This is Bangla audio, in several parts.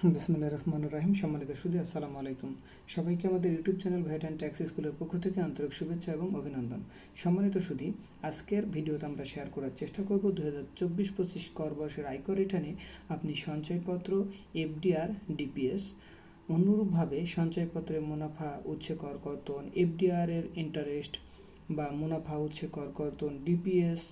বিসমুল্লাহ রহমান রাহিম। সম্মানিত সুদী আসসালামু আলাইকুম। সবাইকে আমাদের YouTube channel VAT and tax স্কুলের পক্ষ থেকে আন্তরিক শুভেচ্ছা এবং অভিনন্দন। সম্মানিত সুদী আজকের ভিডিওতে আমরা শেয়ার করার চেষ্টা করব দু হাজার চব্বিশ পঁচিশ কর বর্ষের আয়কর রিটার্নে আপনি সঞ্চয়পত্র, এফডিআর, ডিপিএস, অনুরূপভাবে সঞ্চয়পত্রের মুনাফা উচ্ছে কর কর্তন, এফডিআর এর ইন্টারেস্ট বা মুনাফা উচ্ছে কর কর্তন, ডিপিএস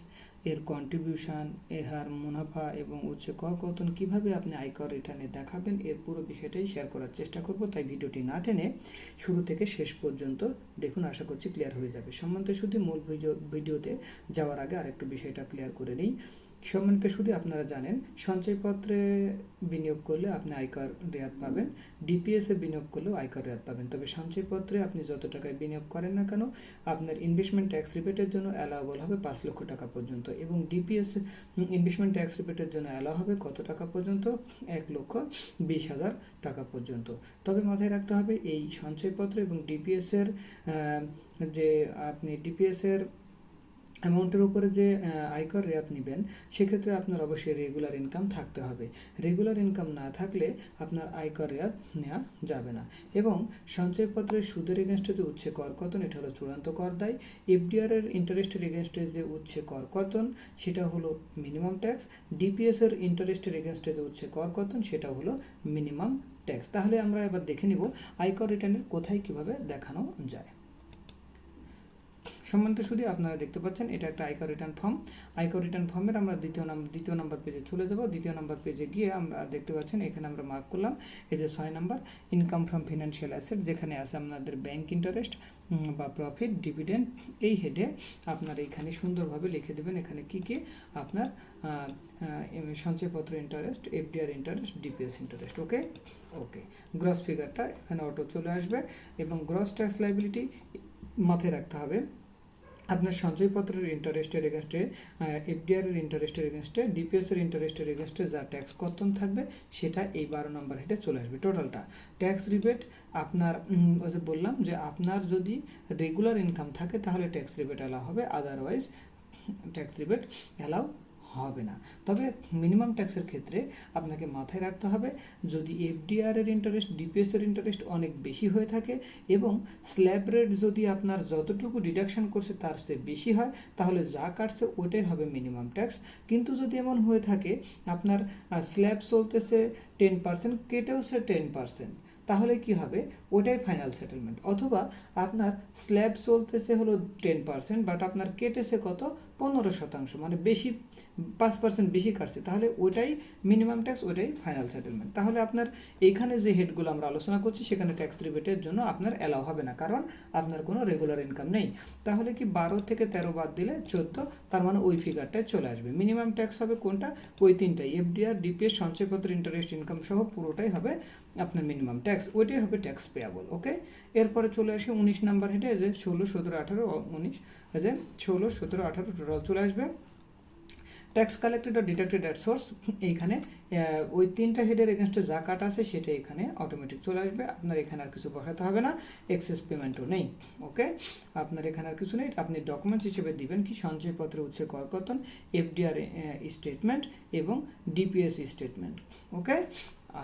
এর কন্ট্রিবিউশন এর হার মুনাফা এবং উচ্চ কর কর্তন কীভাবে আপনি আয়কর রিটার্নে দেখাবেন, এর পুরো বিষয়টাই শেয়ার করার চেষ্টা করব। তাই ভিডিওটি না টেনে শুরু থেকে শেষ পর্যন্ত দেখুন, আশা করছি ক্লিয়ার হয়ে যাবে। সম্বন্ধে শুধু মূল ভিডিও, ভিডিওতে যাওয়ার আগে আরেকটু বিষয়টা ক্লিয়ার করে নিই। সম্মানিত শুধু আপনারা জানেন সঞ্চয়পত্রে বিনিয়োগ করলে আপনি আয়কর রেয়াত পাবেন ডিপিএস বিনিয়োগ করলেও আয়কর রেয়াত পাবেন। তবে সঞ্চয়পত্রে আপনি যত টাকায় বিনিয়োগ করেন না কেন আপনার ইনভেস্টমেন্ট ট্যাক্স রিবেটের জন্য অ্যালাউবল হবে পাঁচ লক্ষ টাকা পর্যন্ত এবং ডিপিএস ইনভেস্টমেন্ট ট্যাক্স রিবেটের জন্য অ্যালাউ হবে কত টাকা পর্যন্ত? এক লক্ষ বিশ হাজার টাকা পর্যন্ত। তবে মাথায় রাখতে হবে এই সঞ্চয়পত্র এবং ডিপিএস এর আহ, যে আপনি ডিপিএস এর অ্যামাউন্টের উপরে যে আয়কর রেয়াত নেবেন, সেক্ষেত্রে আপনার অবশ্যই রেগুলার ইনকাম থাকতে হবে। রেগুলার ইনকাম না থাকলে আপনার আয়কর রেয়াত নেওয়া যাবে না। এবং সঞ্চয়পত্রের সুদের এগেনস্টে যে উচ্ছে কর কর্তন এটা হলো চূড়ান্ত কর দায়। এফডিআর এর ইন্টারেস্টের এগেনস্টে যে উচ্ছে কর কর্তন সেটা হলো মিনিমাম ট্যাক্স ডিপিএস এর ইন্টারেস্টের এগেনস্টে যে উচ্ছে কর কর্তন সেটা হলো মিনিমাম ট্যাক্স তাহলে আমরা এবার দেখে নিব আয়কর রিটার্নের কোথায় কীভাবে দেখানো যায়। সম্মানিত শুধু আপনারা দেখতে পাচ্ছেন, এটা একটা আয়কর রিটার্ন ফর্ম। আয়কর রিটার্ন ফর্মের আমরা দ্বিতীয় নাম্বার দ্বিতীয় নাম্বার পেজে চলে যাব। দ্বিতীয় নাম্বার পেজে গিয়ে আমরা দেখতে পাচ্ছেন, এখানে আমরা মার্ক করলাম। এই যে ছয় number income from financial asset যেখানে আছে আপনাদের ব্যাংক ইন্টারেস্ট বা প্রফিট ডিভিডেন্ড এই হেডে আপনার এখানে সুন্দরভাবে লিখে দেবেন এখানে কি কি? আপনার সঞ্চয়পত্র interest FDR interest DPS interest okay okay gross ফিগারটা এখানে অটো চলে আসবে এবং গ্রস ট্যাক্স লাইবিলিটি মাথায় রাখতে হবে। আপনার সঞ্চয়পত্রের ইন্টারেস্টের এগেনস্টে এফডিআর এর ইন্টারেস্টের এগেনস্টে ডিপিএস এর ইন্টারেস্টের এগেনস্টে যা ট্যাক্স কর্তন থাকবে, সেটা এই বারো নম্বর হেডে চলে আসবে টোটালটা ট্যাক্স রিবেট আপনার ওই যে বললাম যে আপনার যদি রেগুলার ইনকাম থাকে, তাহলে ট্যাক্স রিবেট অ্যালাউ হবে আদারওয়াইজ ট্যাক্স রিবেট অ্যালাউ হবে না। তবে মিনিমাম ট্যাক্সের ক্ষেত্রে আপনাকে মাথায় রাখতে হবে, যদি এফডিআর এর ইন্টারেস্ট ডিপিএস এর ইন্টারেস্ট অনেক বেশি হয়ে থাকে এবং স্ল্যাব রেট যদি আপনার যতটুকু ডিডাকশন করছে তার চেয়ে বেশি হয়, তাহলে যা কাটছে ওটাই হবে মিনিমাম ট্যাক্স কিন্তু যদি এমন হয়ে থাকে, আপনার স্ল্যাব চলতেছে টেন পার্সেন্ট কেটেওছে টেন পার্সেন্ট তাহলে কি হবে? ওটাই ফাইনাল সেটেলমেন্ট অথবা আপনার স্ল্যাব চলতেছে হলো টেন পার্সেন্ট বাট আপনার কেটেছে কত? পনেরো শতাংশ মানে বেশি, পাঁচ পার্সেন্ট বেশি কাটছে, তাহলে ওটাই মিনিমাম ট্যাক্স ওটাই ফাইনাল সেটেলমেন্ট তাহলে আপনার এইখানে যে হেডগুলো আমরা আলোচনা করছি, সেখানে ট্যাক্স রিবেটের জন্য আপনার অ্যালাউ হবে না, কারণ আপনার কোনো রেগুলার ইনকাম নেই। তাহলে কি বারো থেকে তেরো বাদ দিলে চোদ্দ, তার মানে ওই ফিগারটায় চলে আসবে। মিনিমাম ট্যাক্স হবে কোনটা? ওই তিনটাই এফডিআর ডিপিএস সঞ্চয়পত্র ইন্টারেস্ট ইনকাম সহ পুরোটাই হবে আপনার মিনিমাম ট্যাক্স ওইটাই হবে ট্যাক্স পেয়াবল ওকে এরপরে চলে আসে উনিশ নাম্বার হেডে যে ষোলো, সতেরো, আঠারো, উনিশ যে ষোলো, সতেরো, আঠারো টোটাল চলে আসবে। ট্যাক্স কালেক্টেড আর ডিডাক্টেড অ্যাট সোর্স এইখানে ওই তিনটা হেডের এগেনস্টে যা কাট আছে সেটা এখানে অটোমেটিক চলে আসবে। আপনার এখানে আর কিছু বসাতে হবে না এক্সেস পেমেন্টও নেই ওকে আপনার এখানে আর কিছু নেই, আপনি ডকুমেন্টস হিসেবে দিবেন কি, সঞ্চয়পত্র উচ্ছে করকতন এফডিআর স্টেটমেন্ট এবং ডিপিএস স্টেটমেন্ট ওকে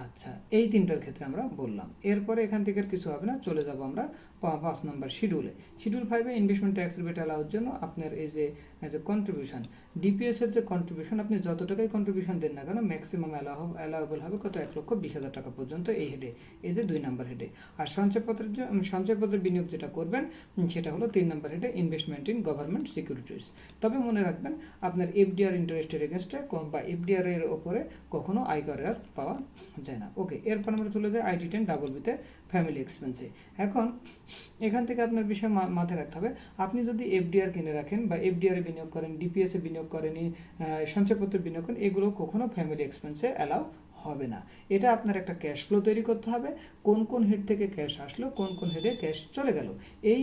আচ্ছা এই তিনটার ক্ষেত্রে আমরা বললাম। এরপরে এখান থেকে আর কিছু হবে না, চলে যাব আমরা পাঁচ নম্বর শিডিউলে শিডিউল ফাইভে ইনভেস্টমেন্ট ট্যাক্স রিবেট অ্যালাউর জন্য আপনার এই যে যে কন্ট্রিবিউশন ডিপিএস এর যে কন্ট্রিবিউশন আপনি যত টাকাই কন্ট্রিবিউশন দেন না কেন ম্যাক্সিমাম অ্যালাউ অ্যালাউবল হবে কত? এক লক্ষ বিশ হাজার টাকা পর্যন্ত এই হেডে এই যে দুই নাম্বার হেডে আর সঞ্চয়পত্রের সঞ্চয়পত্রের বিনিয়োগ যেটা করবেন সেটা হলো তিন নাম্বার হেডে ইনভেস্টমেন্ট ইন গভর্নমেন্ট সিকিউরিটিস তবে মনে রাখবেন, আপনার এফডিআর ইন্টারেস্টের এগেনস্টে কম বা এফডিআর এর ওপরে কখনো আয়কর পাওয়া যায় না। ওকে এরপর আমরা চলে যাই আইটি টেন ডাবল বিতে ফ্যামিলি এক্সপেন্সে এখন, এখান থেকে আপনার বিষয় মাথায় রাখতে হবে। আপনি যদি এফডিআর কিনে রাখেন বা এফডিআর বিনিয়োগ করেন ডিপিএস বিনিয়োগ করেন সঞ্চয়পত্রে বিনিয়োগ করেন, এগুলো কখনো ফ্যামিলি এক্সপেন্সে অ্যালাউ হবে না। এটা আপনার একটা ক্যাশ ফ্লো তৈরি করতে হবে। কোন কোন হেড থেকে ক্যাশ আসলো, কোন কোন হেডে ক্যাশ চলে গেল। এই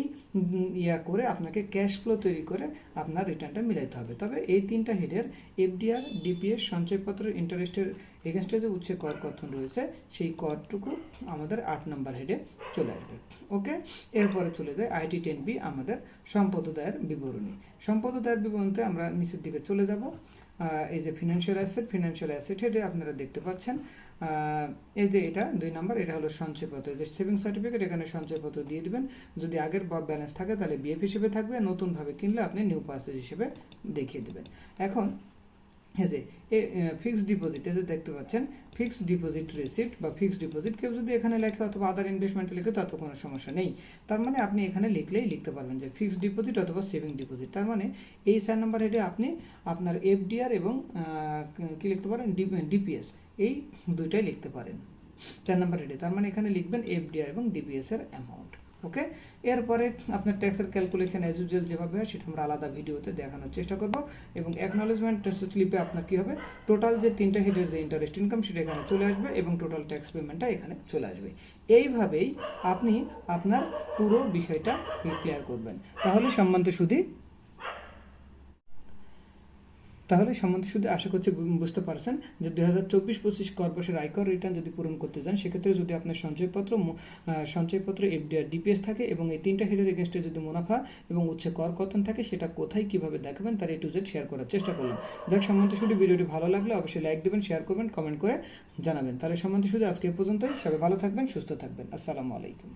ইয়া করে আপনাকে ক্যাশ ফ্লো তৈরি করে আপনার রিটার্নটা মিলাইতে হবে। তবে এই তিনটা হেডের এফডিআর ডিপিএস সঞ্চয়পত্রের ইন্টারেস্টের এগেনস্টে যে উচ্ছে কর কথন রয়েছে, সেই করটুকু আমাদের আট নম্বর হেডে চলে আসবে। ওকে এরপরে চলে যায় আইটি টেন বি আমাদের সম্পদ দায়ের বিবরণী। সম্পদ দায়ের বিবরণীতে আমরা নিচের দিকে চলে যাব। এই যে ফিনান্সিয়াল অ্যাসেট ফিনান্সিয়াল অ্যাসেট হেডে আপনারা দেখতে পাচ্ছেন এই যে এটা, দুই নম্বর, এটা হলো সঞ্চয়পত্র। যে সেভিং সার্টিফিকেট এখানে সঞ্চয়পত্র দিয়ে দেবেন। যদি আগের ব্যালেন্স থাকে, তাহলে বিএফ হিসেবে থাকবে। নতুনভাবে কিনলে আপনি নিউ পার্সেজ হিসেবে দেখিয়ে দেবেন। এখন এই যে ফিক্সড ডিপোজিট এই যে দেখতে পাচ্ছেন ফিক্সড ডিপোজিট রিসিপ্ট বা ফিক্সড ডিপোজিট কেউ যদি এখানে লেখে অথবা আদার ইনভেস্টমেন্টে লিখে, তাতে কোনো সমস্যা নেই। তার মানে আপনি এখানে লিখলেই লিখতে পারবেন যে ফিক্সড ডিপোজিট অথবা সেভিং ডিপোজিট তার মানে এই চার নাম্বার হেডে আপনি আপনার এফডিআর এবং কি লিখতে পারেন? ডিপিএস এই দুইটাই লিখতে পারেন। চার নাম্বার হেডে তার মানে এখানে লিখবেন এফডিআর এবং ডিপিএস এর অ্যামাউন্ট ওকে? এরপরে আপনার ট্যাক্সের ক্যালকুলেশন অ্যাজ ইউজুয়াল যেভাবে হয় সেটা আমরা আলাদা ভিডিওতে দেখানোর চেষ্টা করব এবং অ্যাকনোলেজমেন্ট স্লিপে আপনার কী হবে? টোটাল যে তিনটা হেডের যে ইন্টারেস্ট ইনকাম সেটা এখানে চলে আসবে এবং টোটাল ট্যাক্স পেমেন্টটা এখানে চলে আসবে। এইভাবেই আপনি আপনার পুরো বিষয়টা ক্লিয়ার করবেন। তাহলে সম্মানিত সুদী তাহলে সম্বন্ধে শুধু আশা করছি বুঝতে পারছেন যে দুই হাজার চব্বিশ পঁচিশ কর্পোরেশন আয়কর রিটার্ন যদি পূরণ করতে যান সেক্ষেত্রে যদি আপনার সঞ্চয়পত্র সঞ্চয়পত্র এফডিআর ডিপিএস থাকে এবং এই তিনটা হেডের এগেনস্টে যদি মুনাফা এবং উচ্ছে কর কতন থাকে, সেটা কোথায় কীভাবে দেখাবেন তার এ টু জেড শেয়ার করার চেষ্টা করলাম। যাক, সম্বন্ধে শুধু ভিডিওটি ভালো লাগলে অবশ্যই লাইক দেবেন শেয়ার করবেন কমেন্ট করে জানাবেন। তাহলে সম্বন্ধে শুধু আজকে পর্যন্তই। সবাই ভালো থাকবেন, সুস্থ থাকবেন। আসসালামু আলাইকুম।